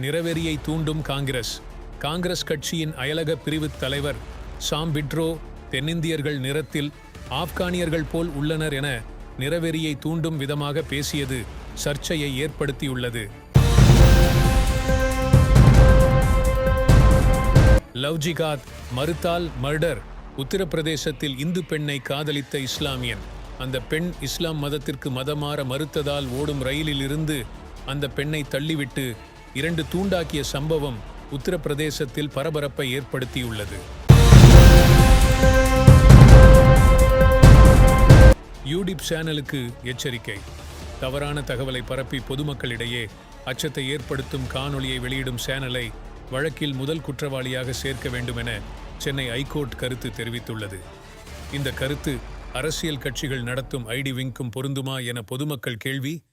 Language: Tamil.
நிறவெறியை தூண்டும் காங்கிரஸ். காங்கிரஸ் கட்சியின் அயலக பிரிவு தலைவர் சாம் பிட்ரோ தென்னிந்தியர்கள் நிறத்தில் ஆப்கானியர்கள் போல் உள்ளனர் என நிறவெறியை தூண்டும் விதமாக பேசியது சர்ச்சையை ஏற்படுத்தியுள்ளது. லவ்ஜிகாத் மறுத்தால் மர்டர் உத்தரப்பிரதேசத்தில் இந்து பெண்ணை காதலித்த இஸ்லாமியன். அந்த பெண் இஸ்லாம் மதத்திற்கு மதமாற மறுத்ததால் ஓடும் ரயிலில் இருந்து அந்த பெண்ணை தள்ளிவிட்டு இரண்டு தூண்டாக்கிய சம்பவம் உத்தரப்பிரதேசத்தில் பரபரப்பை ஏற்படுத்தியுள்ளது. யூடியூப் சேனலுக்கு எச்சரிக்கை. தவறான தகவலை பரப்பி பொதுமக்களிடையே அச்சத்தை ஏற்படுத்தும் காணொளியை வெளியிடும் சேனலை வழக்கில் முதல் குற்றவாளியாக சேர்க்க வேண்டும் என சென்னை ஐகோர்ட் கருத்து தெரிவித்துள்ளது. இந்த கருத்து அரசியல் கட்சிகள் நடத்தும் ஐடி விங்க்கும் பொருந்துமா என பொதுமக்கள் கேள்வி